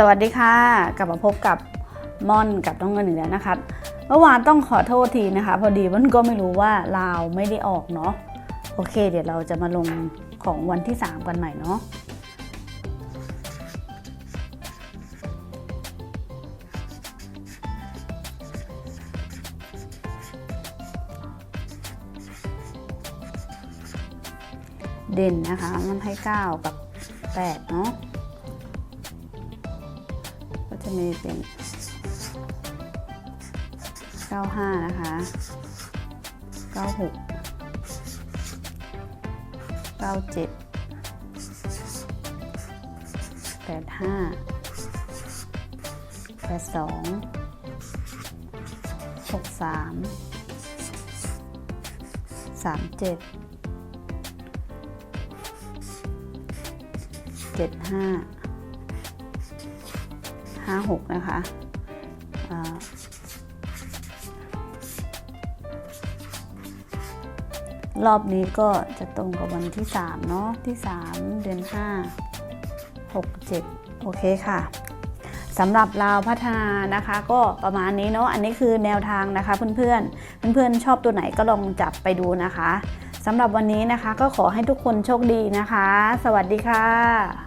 สวัสดีค่ะ กลับมาพบกับม่อนกับน้องเงินอีกแล้วนะคะ เมื่อวานต้องขอโทษทีนะคะ พอดีมันก็ไม่รู้ว่าลาวไม่ได้ออกเนาะโอเค เดี๋ยวเราจะมาลงของวันที่ 3 กันใหม่เนาะเด่นนะคะมันให้ 9 กับ 8 เนาะ จะมีเป็น 95 นะคะ 96 97 85 82 63 37 75 56 นะคะอรอบนี้ก็จะตรงกับวันที่ 3 เนาะที่ 3 เดือน 5 6 7 โอเคค่ะสำหรับเราพัฒนานะคะก็ประมาณนี้เนาะอันนี้คือแนวทางนะคะเพื่อนๆเพื่อนๆชอบตัวไหนก็ลองจับไปดูนะคะสำหรับวันนี้นะคะก็ขอให้ทุกคนโชคดีนะคะ สวัสดีค่ะ